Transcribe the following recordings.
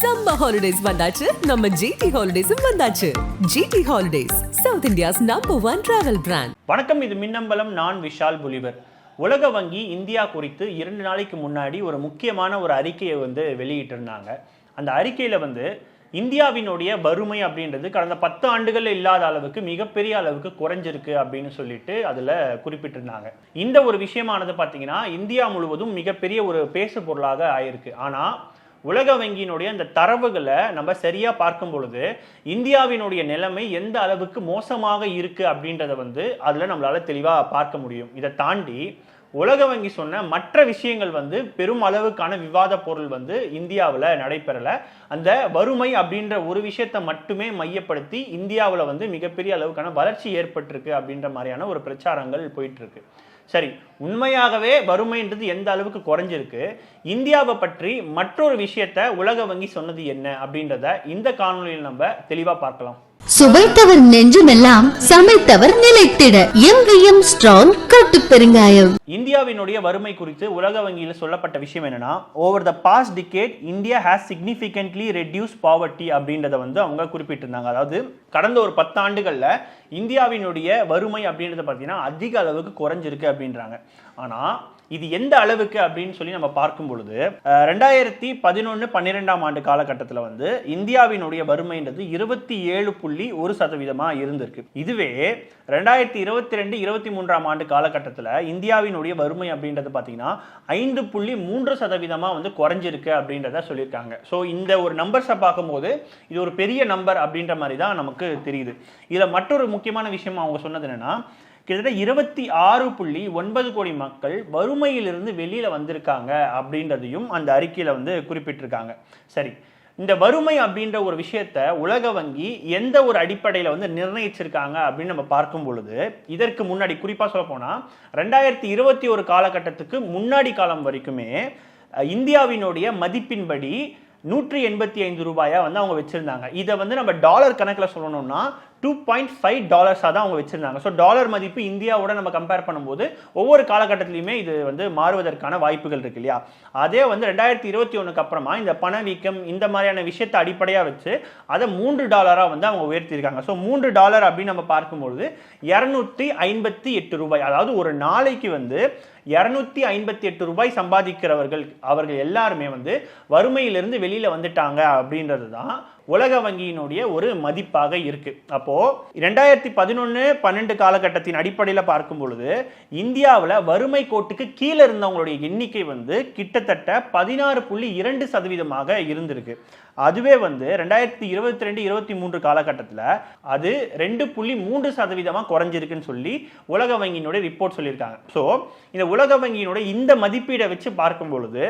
Summer holidays வந்தாச்சு. நம்ம GT ஹாலிடேஸும் வந்தாச்சு. GT holidays south India's number one travel brand வணக்கம் இது மின்னம்பலம் நான் விஷால் புலிவர். உலக வங்கி இந்தியா குறித்து இரண்டு நாளைக்கு முன்னாடி ஒரு முக்கியமான ஒரு அறிக்கையை வந்து வெளியிட்டிருந்தாங்க. அந்த அறிக்கையில் வந்து இந்தியாவினுடைய வறுமை அப்படின்றது கடந்த பத்து ஆண்டுகளில் இல்லாத அளவுக்கு மிகப்பெரிய அளவுக்கு குறைஞ்சிருக்கு அப்படின்னு சொல்லிட்டு அதில் குறிப்பிட்டிருந்தாங்க. இந்த ஒரு விஷயமானது பார்த்தீங்கன்னா இந்தியா முழுவதும் மிகப்பெரிய ஒரு பேசு பொருளாக ஆயிருக்கு. ஆனால் உலக வங்கியினுடைய அந்த தரவுகளை நம்ம சரியா பார்க்கும் பொழுது இந்தியாவினுடைய நிலைமை எந்த அளவுக்கு மோசமாக இருக்கு அப்படின்றத வந்து அதுல நம்மளால தெளிவா பார்க்க முடியும். இதை தாண்டி உலக வங்கி சொன்ன மற்ற விஷயங்கள் வந்து பெரும் அளவுக்கான விவாத பொருள் வந்து இந்தியாவில் நடைபெறல. அந்த வறுமை அப்படின்ற ஒரு விஷயத்தை மட்டுமே மையப்படுத்தி இந்தியாவில் வந்து மிகப்பெரிய அளவுக்கான வளர்ச்சி ஏற்பட்டிருக்கு அப்படின்ற மாதிரியான ஒரு பிரச்சாரங்கள் போயிட்டு இருக்கு. சரி உண்மையாகவே வறுமைன்றது எந்த அளவுக்கு குறைஞ்சிருக்கு? இந்தியாவை பற்றி மற்றொரு விஷயத்த உலக வங்கி சொன்னது என்ன அப்படின்றத இந்த காணொலியில் நம்ம தெளிவாக பார்க்கலாம். சுவைத்தவர் நெஞ்சுமெல்லாம் சமைத்தவர் நிலைத்திட. எம்விஎம் ஸ்ட்ராங் கட்டு பெருங்காயம். இந்தியாவினுடைய வறுமை குறித்து உலக வங்கியில் சொல்லப்பட்ட விஷயம் என்னன்னா over the past decade India has significantly reduce poverty அப்படின்றத வந்து அவங்க குறிப்பிட்டிருந்தாங்க. அதாவது கடந்த ஒரு பத்தாண்டுகளில் இந்தியாவினுடைய வறுமை அப்படின்றத பார்த்தீங்கன்னா அதிக அளவுக்கு குறைஞ்சிருக்கு அப்படின்றாங்க. ஆனால் இது எந்த அளவுக்கு அப்படின்னு சொல்லி நம்ம பார்க்கும் பொழுது ரெண்டாயிரத்தி பதினொன்று பன்னிரெண்டாம் ஆண்டு காலகட்டத்தில் வந்து இந்தியாவினுடைய வறுமைன்றது இருபத்தி ஏழு புள்ளி ஒரு சதவீதமாக இருந்திருக்கு. இதுவே ரெண்டாயிரத்தி இருபத்தி ரெண்டு இருபத்தி மூன்றாம் ஆண்டு காலகட்டத்தில் இந்தியாவினுடைய வறுமை அப்படின்றது பார்த்தீங்கன்னா ஐந்து புள்ளி மூன்று சதவீதமாக வந்து குறைஞ்சிருக்கு அப்படின்றத சொல்லியிருக்காங்க. ஸோ இந்த ஒரு நம்பர்ஸை பார்க்கும்போது இது ஒரு பெரிய நம்பர் அப்படின்ற மாதிரி தான் நமக்கு தெரியுது. இதில் மற்றொரு முக்கியமான விஷயம் அவங்க சொன்னது என்னென்னா கிட்டத்தட்ட இருபத்தி ஆறு புள்ளி ஒன்பது கோடி மக்கள் வறுமையிலிருந்து வெளியில் வந்திருக்காங்க அப்படின்றதையும் அந்த அறிக்கையில் வந்து குறிப்பிட்டிருக்காங்க. சரி இந்த வறுமை அப்படின்ற ஒரு விஷயத்த உலக வங்கி எந்த ஒரு அடிப்படையில் வந்து நிர்ணயிச்சிருக்காங்க அப்படின்னு நம்ம பார்க்கும் பொழுது இதற்கு முன்னாடி குறிப்பாக சொல்ல போனால் ரெண்டாயிரத்தி இருபத்தி ஒரு காலகட்டத்துக்கு முன்னாடி காலம் வரைக்குமே இந்தியாவினுடைய மதிப்பின்படி நூற்றி எண்பத்தி ஐந்து ரூபாயாக வந்து அவங்க வச்சுருந்தாங்க. இதை வந்து நம்ம டாலர் கணக்கில் சொல்லணும்னா டூ பாயிண்ட் ஃபைவ் டாலர்ஸாக தான் அவங்க வச்சிருந்தாங்க. ஸோ டாலர் மதிப்பு இந்தியாவோட நம்ம கம்பேர் பண்ணும்போது ஒவ்வொரு காலகட்டத்திலையுமே இது வந்து மாறுவதற்கான வாய்ப்புகள் இருக்கு இல்லையா? அதே வந்து ரெண்டாயிரத்தி இருபத்தி ஒன்றுக்கு அப்புறமா இந்த பணவீக்கம் இந்த மாதிரியான விஷயத்தை அடிப்படையாக வச்சு அதை மூன்று டாலராக வந்து அவங்க உயர்த்தியிருக்காங்க. ஸோ மூன்று டாலர் அப்படின்னு நம்ம பார்க்கும்பொழுது இரநூத்தி ஐம்பத்தி எட்டு ரூபாய் அதாவது ஒரு நாளைக்கு வந்து இரநூத்தி ஐம்பத்தி எட்டு ரூபாய் சம்பாதிக்கிறவர்கள் அவர்கள் எல்லாருமே வந்து வறுமையிலிருந்து வெளியில் வந்துட்டாங்க அப்படின்றது தான் உலக வங்கியினுடைய ஒரு மதிப்பாக இருக்கு. அப்போ ரெண்டாயிரத்தி பதினொன்று பன்னெண்டு காலகட்டத்தின் அடிப்படையில் பார்க்கும் பொழுது இந்தியாவில் வறுமை கோட்டுக்கு கீழே இருந்தவங்களுடைய எண்ணிக்கை வந்து கிட்டத்தட்ட பதினாறு புள்ளி இரண்டு சதவீதமாக இருந்திருக்கு. அதுவே வந்து ரெண்டாயிரத்தி இருபத்தி ரெண்டு இருபத்தி மூன்று காலகட்டத்தில் அது ரெண்டு புள்ளி மூன்று சதவீதமாக குறைஞ்சிருக்குன்னு சொல்லி உலக வங்கியினுடைய ரிப்போர்ட் சொல்லியிருக்காங்க. ஸோ இந்த உலக வங்கியினுடைய இந்த மதிப்பீடை வச்சு பார்க்கும் பொழுது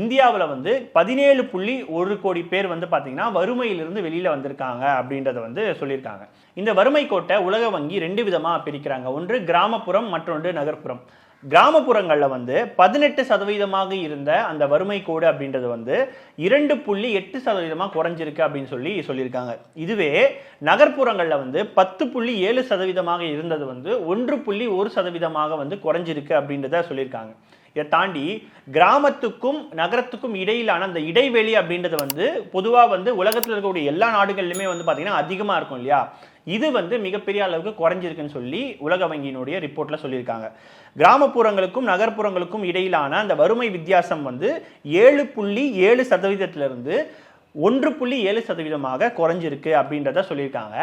இந்தியாவில் வந்து பதினேழு புள்ளி ஒரு கோடி பேர் வந்து பார்த்தீங்கன்னா வறுமையிலிருந்து வெளியில் வந்திருக்காங்க அப்படின்றத வந்து சொல்லியிருக்காங்க. இந்த வறுமை கோட்டை உலக வங்கி ரெண்டு விதமாக பிரிக்கிறாங்க. ஒன்று கிராமப்புறம் மற்றொன்று நகர்ப்புறம். கிராமப்புறங்களில் வந்து பதினெட்டு சதவீதமாக இருந்த அந்த வறுமை கோடு அப்படின்றது வந்து இரண்டு புள்ளி எட்டு சதவீதமாக குறைஞ்சிருக்கு அப்படின்னு சொல்லி சொல்லியிருக்காங்க. இதுவே நகர்ப்புறங்களில் வந்து பத்து புள்ளி ஏழு சதவீதமாக இருந்தது வந்து ஒன்று புள்ளி ஒரு சதவீதமாக வந்து குறைஞ்சிருக்கு அப்படின்றத சொல்லியிருக்காங்க. இதை தாண்டி கிராமத்துக்கும் நகரத்துக்கும் இடையிலான அந்த இடைவெளி அப்படின்றது வந்து பொதுவாக வந்து உலகத்தில் இருக்கக்கூடிய எல்லா நாடுகள்லையுமே வந்து பார்த்தீங்கன்னா அதிகமாக இருக்கும் இல்லையா? இது வந்து மிகப்பெரிய அளவுக்கு குறைஞ்சிருக்குன்னு சொல்லி உலக வங்கியினுடைய ரிப்போர்ட்டில் சொல்லியிருக்காங்க. கிராமப்புறங்களுக்கும் நகர்ப்புறங்களுக்கும் இடையிலான அந்த வறுமை வித்தியாசம் வந்து ஏழு புள்ளி ஏழு சதவீதத்திலிருந்து ஒன்று புள்ளி ஏழு சதவீதமாக குறைஞ்சிருக்கு அப்படின்றத சொல்லியிருக்காங்க.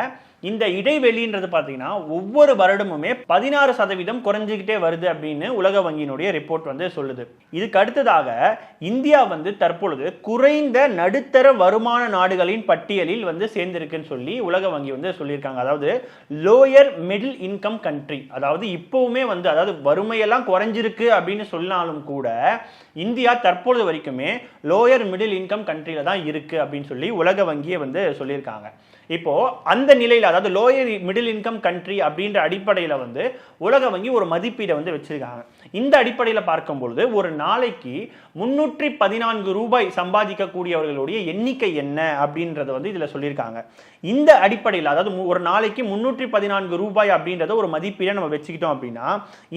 இந்த இடைவெளின்றது பார்த்தீங்கன்னா ஒவ்வொரு வருடமுமே பதினாறு சதவீதம் குறைஞ்சிக்கிட்டே வருது அப்படின்னு உலக வங்கியினுடைய ரிப்போர்ட் வந்து சொல்லுது. இதுக்கு அடுத்ததாக இந்தியா வந்து தற்பொழுது குறைந்த நடுத்தர வருமான நாடுகளின் பட்டியலில் வந்து சேர்ந்திருக்குன்னு சொல்லி உலக வங்கி வந்து சொல்லியிருக்காங்க. அதாவது லோயர் மிடில் இன்கம் கண்ட்ரி அதாவது இப்போவுமே வந்து அதாவது வறுமையெல்லாம் குறைஞ்சிருக்கு அப்படின்னு சொன்னாலும் கூட இந்தியா தற்பொழுது வரைக்குமே லோயர் மிடில் இன்கம் கண்ட்ரியில தான் இருக்கு அப்படின்னு சொல்லி உலக வங்கியை வந்து சொல்லியிருக்காங்க. இப்போ அந்த நிலையில் அதாவது லோயர் மிடில் இன்கம் கண்ட்ரி அப்படின்ற அடிப்படையில் வந்து உலக வங்கி ஒரு மதிப்பீடை வந்து வச்சிருக்காங்க. இந்த அடிப்படையில் பார்க்கும்பொழுது ஒரு நாளைக்கு முன்னூற்றி பதினான்கு ரூபாய் சம்பாதிக்கக்கூடியவர்களுடைய எண்ணிக்கை என்ன அப்படின்றத வந்து இதில் சொல்லியிருக்காங்க. இந்த அடிப்படையில் அதாவது ஒரு நாளைக்கு முன்னூற்றி பதினான்கு ரூபாய் அப்படின்றத ஒரு மதிப்பீடை நம்ம வச்சுக்கிட்டோம் அப்படின்னா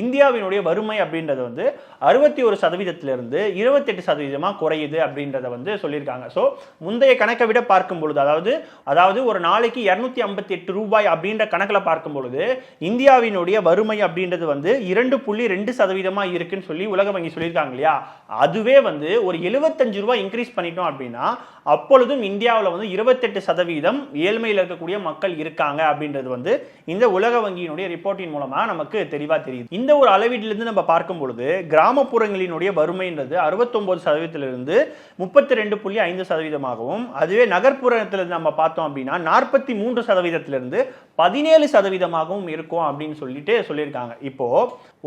இந்தியாவினுடைய வறுமை அப்படின்றது வந்து அறுபத்தி ஒரு சதவீதத்திலிருந்து இருபத்தெட்டு சதவீதமாக குறையுது அப்படின்றத வந்து சொல்லியிருக்காங்க. ஸோ முந்தைய கணக்கை விட பார்க்கும் பொழுது அதாவது அதாவது ஒரு நாளைக்கு இரநூத்தி ஐம்பத்தி எட்டு ரூபாய் அப்படின்ற கணக்கில் பார்க்கும் பொழுது இந்தியாவினுடைய வறுமை அப்படின்றது வந்து இரண்டு புள்ளி ரெண்டு சதவீதமாக இருக்குன்னு சொல்லி உலக வங்கி சொல்லியிருக்காங்க இல்லையா? அதுவே வந்து ஒரு எழுபத்தஞ்சு ரூபாய் இன்க்ரீஸ் பண்ணிட்டோம் அப்படின்னா அப்பொழுதும் இந்தியாவில் வந்து இருபத்தெட்டு சதவீதம் ஏழ்மையில் இருக்கக்கூடிய மக்கள் இருக்காங்க அப்படின்றது வந்து இந்த உலக வங்கியினுடைய ரிப்போர்ட்டின் மூலமாக நமக்கு தெளிவாக தெரியுது. இந்த ஒரு அளவீட்டிலிருந்து நம்ம பார்க்கும் பொழுது கிராமப்புறங்களினுடைய வறுமைன்றது அறுபத்தொன்பது சதவீதத்திலிருந்து முப்பத்தி ரெண்டு புள்ளி ஐந்து சதவீதமாகவும் அதுவே நகர்ப்புறத்தில் நம்ம பார்த்தோம் அப்படின்னா நாற்பத்தி மூன்று சதவீதத்திலிருந்து பதினேழு சதவீதமாகவும் இருக்கும் அப்படின்னு சொல்லிட்டு சொல்லியிருக்காங்க. இப்போ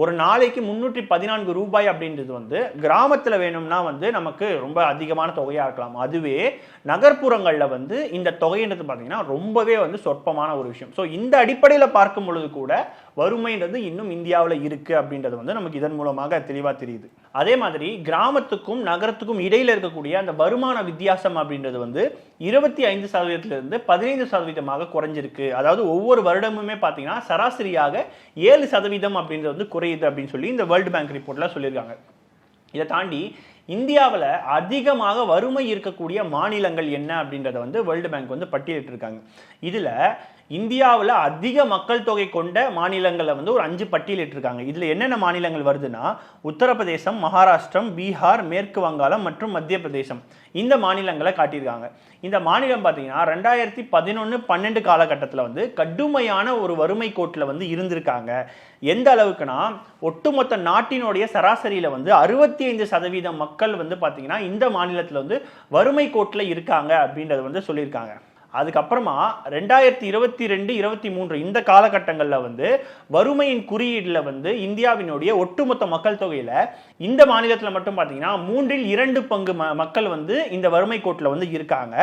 ஒரு நாளைக்கு முன்னூற்றி பதினான்கு ரூபாய் அப்படின்றது வந்து கிராமத்தில் வேணும்னா வந்து நமக்கு ரொம்ப அதிகமான தொகையாக இருக்கலாம். அதுவே நகர்ப்புறங்களில் வந்து இந்த தொகைன்றது பார்த்தீங்கன்னா ரொம்பவே வந்து சொற்பமான ஒரு விஷயம். ஸோ இந்த அடிப்படையில் பார்க்கும் பொழுது கூட வறுமைன்றது இன்னும் இந்தியாவில் இருக்குது அப்படின்றது வந்து நமக்கு இதன் மூலமாக தெளிவாக தெரியுது. அதே மாதிரி கிராமத்துக்கும் நகரத்துக்கும் இடையில் இருக்கக்கூடிய அந்த வருமான வித்தியாசம் அப்படின்றது வந்து இருபத்தி ஐந்து சதவீதத்திலிருந்து பதினைந்து சதவீதமாக குறைஞ்சிருக்கு. அதாவது ஒவ்வொரு வருடமுமே பார்த்தீங்கன்னா சராசரியாக ஏழு சதவீதம் அப்படின்றது வந்து குறையுது அப்படின்னு சொல்லி இந்த வேர்ல்டு பேங்க் ரிப்போர்ட்ல சொல்லியிருக்காங்க. இதை தாண்டி இந்தியாவில் அதிகமாக வறுமை இருக்கக்கூடிய மாநிலங்கள் என்ன அப்படின்றத வந்து வேர்ல்டு பேங்க் வந்து பட்டியலிட்டிருக்காங்க. இதில் இந்தியாவில் அதிக மக்கள் தொகை கொண்ட மாநிலங்களை வந்து ஒரு அஞ்சு பட்டியலிட்டிருக்காங்க. இதில் என்னென்ன மாநிலங்கள் வருதுன்னா உத்தரப்பிரதேசம் மகாராஷ்டிரம் பீகார் மேற்கு வங்காளம் மற்றும் மத்திய பிரதேசம் இந்த மாநிலங்களை காட்டியிருக்காங்க. இந்த மாநிலம் பார்த்தீங்கன்னா ரெண்டாயிரத்தி பதினொன்று பன்னெண்டு காலகட்டத்தில் வந்து கடுமையான ஒரு வறுமை கோட்டில் வந்து இருந்திருக்காங்க. எந்த அளவுக்குன்னா ஒட்டுமொத்த நாட்டினுடைய சராசரியில் வந்து அறுபத்தி ஐந்து சதவீதம் மக்கள் வந்து பார்த்தீங்கன்னா இந்த மாநிலத்தில் வந்து வறுமை கோட்டில் இருக்காங்க அப்படின்றத வந்து சொல்லியிருக்காங்க. அதுக்கப்புறமா ரெண்டாயிரத்தி இருபத்தி ரெண்டு இருபத்தி மூன்று இந்த காலகட்டங்களில் வந்து வறுமையின் குறியீடில் வந்து இந்தியாவினுடைய ஒட்டுமொத்த மக்கள் தொகையில் இந்த மாநிலத்தில் மட்டும் பார்த்தீங்கன்னா மூன்றில் இரண்டு பங்கு மக்கள் வந்து இந்த வறுமை கோட்டில் வந்து இருக்காங்க.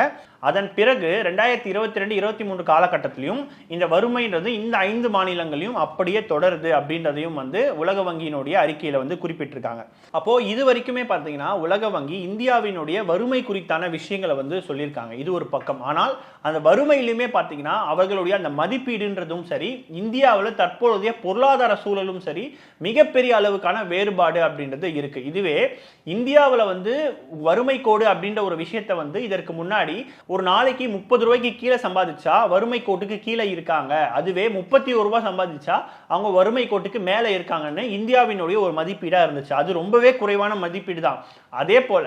அதன் பிறகு ரெண்டாயிரத்தி இருபத்தி ரெண்டு இருபத்தி மூன்று காலகட்டத்திலையும் இந்த வறுமைன்றது இந்த ஐந்து மாநிலங்களையும் அப்படியே தொடருது அப்படின்றதையும் வந்து உலக வங்கியினுடைய அறிக்கையில் வந்து குறிப்பிட்டிருக்காங்க. அப்போ இது வரைக்குமே பார்த்தீங்கன்னா உலக வங்கி இந்தியாவினுடைய வறுமை குறித்தான விஷயங்களை வந்து சொல்லியிருக்காங்க. இது ஒரு பக்கம். ஆனால் அந்த வறுமையிலுமே பார்த்தீங்கன்னா அவர்களுடைய அந்த மதிப்பீடுன்றதும் சரி இந்தியாவில் தற்பொழுதைய பொருளாதார சூழலும் சரி மிகப்பெரிய அளவுக்கான வேறுபாடு அப்படின்றது இருக்கு. இதுவே இந்தியாவில் வந்து வறுமை கோடு அப்படின்ற ஒரு விஷயத்தை வந்து இதற்கு முன்னாடி ஒரு நாளைக்கு முப்பது ரூபாய்க்கு கீழே சம்பாதிச்சா வறுமை கோட்டுக்கு கீழே இருக்காங்க. அதுவே முப்பத்தி ஒரு ரூபாய் சம்பாதிச்சா அவங்க வறுமை கோட்டுக்கு மேலே இருக்காங்கன்னு இந்தியாவினுடைய ஒரு மதிப்பீடா இருந்துச்சு. அது ரொம்பவே குறைவான மதிப்பீடு தான் அதே போல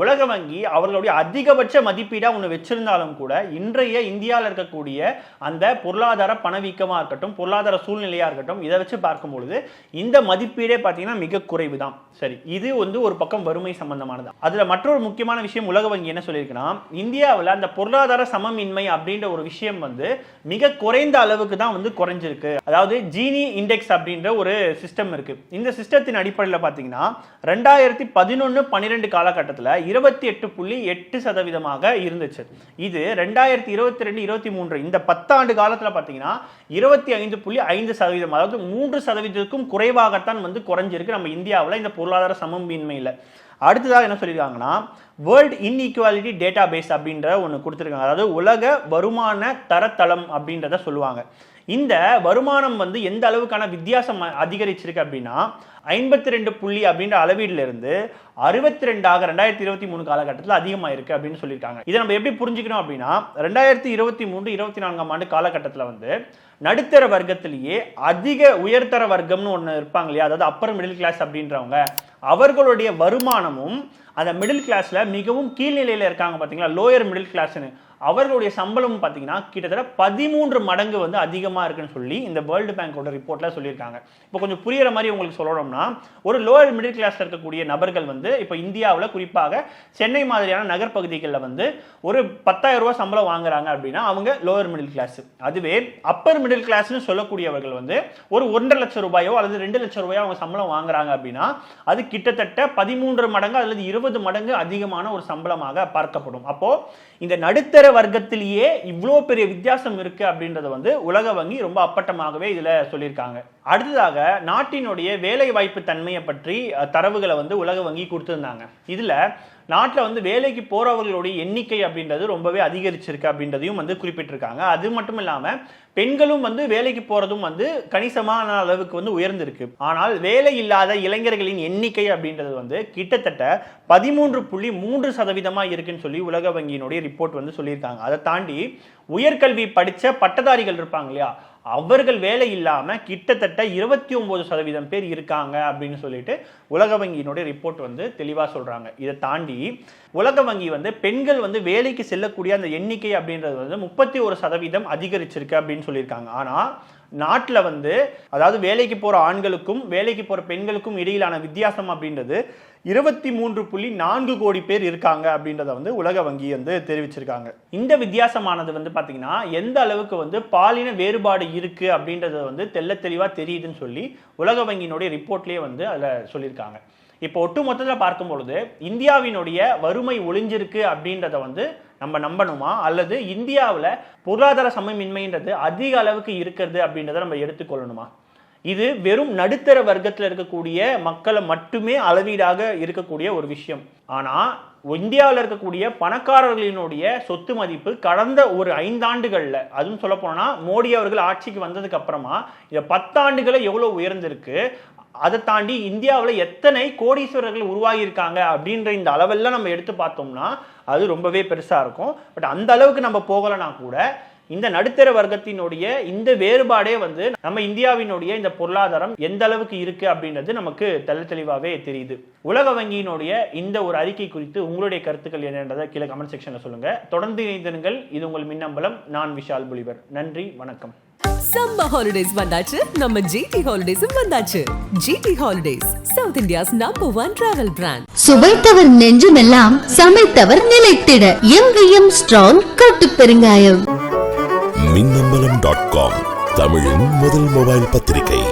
உலக வங்கி அவர்களுடைய அதிகபட்ச மதிப்பீடா ஒன்று வச்சிருந்தாலும் கூட இன்றைய இந்தியாவில் இருக்கக்கூடிய அந்த பொருளாதார பணவீக்கமாக இருக்கட்டும் பொருளாதார சூழ்நிலையா இருக்கட்டும் இதை வச்சு பார்க்கும் பொழுது இந்த மதிப்பீடே பார்த்தீங்கன்னா மிக குறைவு தான் சரி இது வந்து ஒரு பக்கம் வறுமை சம்பந்தமானது. அதுல மற்றொரு முக்கியமான விஷயம் உலக வங்கி என்ன சொல்லியிருக்குன்னா இந்தியாவில் அந்த பொருளாதார சமமின்மை அப்படின்ற ஒரு விஷயம் வந்து மிக குறைந்த அளவுக்கு தான் வந்து குறைஞ்சிருக்கு. அதாவது ஜீனி இண்டெக்ஸ் அப்படின்ற ஒரு சிஸ்டம் இருக்கு. இந்த சிஸ்டத்தின் அடிப்படையில் பார்த்தீங்கன்னா ரெண்டாயிரத்தி பதினொன்று பன்னிரெண்டு காலகட்டத்தில் இருபத்தி எட்டு புள்ளி எட்டு சதவீதமாக இருந்துச்சு. இது ரெண்டாயிரத்தி இருபத்தி ரெண்டு இருபத்தி மூன்று இந்த பத்தாண்டு காலத்தில் பார்த்தீங்கன்னா இருபத்தி ஐந்து புள்ளி ஐந்து சதவீதம் அதாவது மூன்று சதவீதத்துக்கும் குறைவாகத்தான் வந்து குறைஞ்சிருக்கு நம்ம இந்தியாவில் இந்த பொருளாதார சமமின்மையில். அடுத்ததாக என்ன சொல்லியிருக்காங்கன்னா வேர்ல்டு இன்இக்வாலிட்டி டேட்டா பேஸ் அப்படின்ற ஒன்று கொடுத்துருக்காங்க. அதாவது உலக வருமான தரத்தளம் அப்படின்றத சொல்லுவாங்க. இந்த வருமானம் வந்து எந்த அளவுக்கான வித்தியாசம் அதிகரிச்சிருக்கு அப்படின்னா ஐம்பத்தி ரெண்டு புள்ளி அப்படின்ற அளவீடுல இருந்து அறுபத்தி ரெண்டாக ரெண்டாயிரத்தி இருபத்தி மூணு காலகட்டத்தில் அதிகமாக இருக்கு அப்படின்னு சொல்லியிருக்காங்க. இதை நம்ம எப்படி புரிஞ்சுக்கணும் அப்படின்னா ரெண்டாயிரத்தி இருபத்தி மூன்று இருபத்தி நான்காம் ஆண்டு காலகட்டத்தில் வந்து நடுத்தர வர்க்கத்திலேயே அதிக உயர்தர வர்க்கம்னு ஒன்று இருப்பாங்க இல்லையா? அதாவது அப்பர் மிடில் கிளாஸ் அப்படின்றவங்க. அவர்களுடைய வருமானமும் அந்த மிடில் கிளாஸில் மிகவும் கீழ்நிலையில் இருக்காங்க பார்த்தீங்களா லோயர் மிடில் கிளாஸ்னு அவர்களுடைய சம்பளம் பார்த்தீங்கன்னா கிட்டத்தட்ட பதிமூன்று மடங்கு வந்து அதிகமாக இருக்குன்னு சொல்லி இந்த வேர்ல்டு பேங்கோட ரிப்போர்ட்டில் சொல்லியிருக்காங்க. இப்போ கொஞ்சம் புரியுற மாதிரி உங்களுக்கு சொல்லணும்னா ஒரு லோயர் மிடில் கிளாஸில் இருக்கக்கூடிய நபர்கள் வந்து இப்போ இந்தியாவில் குறிப்பாக சென்னை மாதிரியான நகர்ப்பகுதிகளில் வந்து ஒரு பத்தாயிரம் ரூபா சம்பளம் வாங்குறாங்க அப்படின்னா அவங்க லோயர் மிடில் கிளாஸ் அதுவே அப்பர் மிடில் கிளாஸ்னு சொல்லக்கூடியவர்கள் வந்து ஒரு ஒன்றரை லட்சம் ரூபாயோ அல்லது ரெண்டு லட்சம் ரூபாயோ அவங்க சம்பளம் வாங்குறாங்க அப்படின்னா அது கிட்டத்தட்ட பதிமூன்று மடங்கு அல்லது இருபது மடங்கு அதிகமான ஒரு சம்பளமாக பார்க்கப்படும். அப்போ இந்த நடுத்தர வர்க்கத்திலேயே இவ்வளோ பெரிய வித்தியாசம் இருக்கு அப்படின்றத வந்து உலக வங்கி ரொம்ப அப்பட்டமாகவே இதுல சொல்லியிருக்காங்க. அடுத்ததாக நாட்டினுடைய வேலை வாய்ப்பு தன்மையை பற்றி தரவுகளை வந்து உலக வங்கி கொடுத்துருந்தாங்க. இதில் நாட்டில் வந்து வேலைக்கு போகிறவர்களுடைய எண்ணிக்கை அப்படின்றது ரொம்பவே அதிகரிச்சிருக்கு அப்படின்றதையும் வந்து குறிப்பிட்டிருக்காங்க. அது மட்டும் இல்லாமல் பெண்களும் வந்து வேலைக்கு போகிறதும் வந்து கணிசமான அளவுக்கு வந்து உயர்ந்திருக்கு. ஆனால் வேலை இல்லாத இளைஞர்களின் எண்ணிக்கை அப்படின்றது வந்து கிட்டத்தட்ட பதிமூன்று புள்ளி மூன்று சதவீதமாக இருக்குன்னு சொல்லி உலக வங்கியினுடைய ரிப்போர்ட் வந்து சொல்லியிருக்காங்க. அதை தாண்டி உயர்கல்வி படித்த பட்டதாரிகள் இருப்பாங்க இல்லையா? அவர்கள் வேலை இல்லாமல் கிட்டத்தட்ட இருபத்தி ஒம்பது சதவீதம் பேர் இருக்காங்க அப்படின்னு சொல்லிட்டு உலக வங்கியினுடைய ரிப்போர்ட் வந்து தெளிவாக சொல்கிறாங்க இதை தாண்டி உலக வங்கி வந்து பெண்கள் வந்து வேலைக்கு செல்லக்கூடிய அந்த எண்ணிக்கை அப்படின்றது வந்து முப்பத்தி ஒரு சதவீதம் அதிகரிச்சிருக்கு அப்படின்னு சொல்லியிருக்காங்க. ஆனால் நாட்டில் வந்து அதாவது வேலைக்கு போகிற ஆண்களுக்கும் வேலைக்கு போகிற பெண்களுக்கும் இடையிலான வித்தியாசம் அப்படின்றது இருபத்தி மூன்று புள்ளி நான்கு கோடி பேர் இருக்காங்க அப்படின்றத வந்து உலக வங்கி வந்து தெரிவிச்சிருக்காங்க. இந்த வித்தியாசமானது வந்து பார்த்தீங்கன்னா எந்த அளவுக்கு வந்து பாலின வேறுபாடு இருக்கு அப்படின்றது வந்து தெல்ல தெளிவாக தெரியுதுன்னு சொல்லி உலக வங்கியினுடைய ரிப்போர்ட்லேயே வந்து அதில் சொல்லியிருக்காங்க. இப்போ ஒட்டு மொத்தத்தில் பார்க்கும் பொழுது இந்தியாவினுடைய வறுமை ஒளிஞ்சிருக்கு அப்படின்றத வந்து நம்ம நம்பணுமா? அல்லது இந்தியாவில் பொருளாதார சமமின்மைன்றது அதிக அளவுக்கு இருக்கிறது அப்படின்றத நம்ம எடுத்துக்கொள்ளணுமா? இது வெறும் நடுத்தர வர்க்கத்தில் இருக்கக்கூடிய மக்களை மட்டுமே அளவீடாக இருக்கக்கூடிய ஒரு விஷயம். ஆனால் இந்தியாவில் இருக்கக்கூடிய பணக்காரர்களினுடைய சொத்து மதிப்பு கடந்த ஒரு ஐந்தாண்டுகளில் அதுவும் சொல்ல போனால் மோடி அவர்கள் ஆட்சிக்கு வந்ததுக்கு அப்புறமா இந்த பத்தாண்டுகளை எவ்வளோ உயர்ந்திருக்கு அதை தாண்டி இந்தியாவில் எத்தனை கோடீஸ்வரர்கள் உருவாகியிருக்காங்க அப்படின்ற இந்த அளவெல்லாம் நம்ம எடுத்து பார்த்தோம்னா அது ரொம்பவே பெருசாக இருக்கும். பட் அந்த அளவுக்கு நம்ம போகலைனா கூட இந்த நடுத்தர வர்க்கத்தினுடைய இந்த வேறுபாடே வந்து நம்ம இந்தியாவினுடைய இந்த பொருளாதாரம் எந்த அளவுக்கு இருக்கு அப்படின்றது நமக்கு தெள்ள தெளிவாகவே தெரியுது. உலக வங்கியினுடைய இந்த ஒரு அறிக்கை குறித்து உங்களுடைய கருத்துக்கள் என்னன்றதை கீழே கமெண்ட் செக்ஷனில் சொல்லுங்க. தொடர்ந்து இணைந்திருங்கள். இது உங்கள் மின்னம்பலம். நான் விஷால் புலிவர் நன்றி. வணக்கம். சம்மர் ஹாலிடேஸ் வந்தாச்சு. நம்ம ஜிடி ஹாலிடேஸும் வந்தாச்சு. GT holidays south India's number one travel brand சுவைத்தவர் நெஞ்சுமெல்லாம் சமைத்தவர் நிலைத்திட. எங்கேயும் ஸ்ட்ராங் கட்டு பெருங்காயம் மின்னம்பலம் டாட் காம் தமிழின் முதல் மொபைல் பத்திரிகை.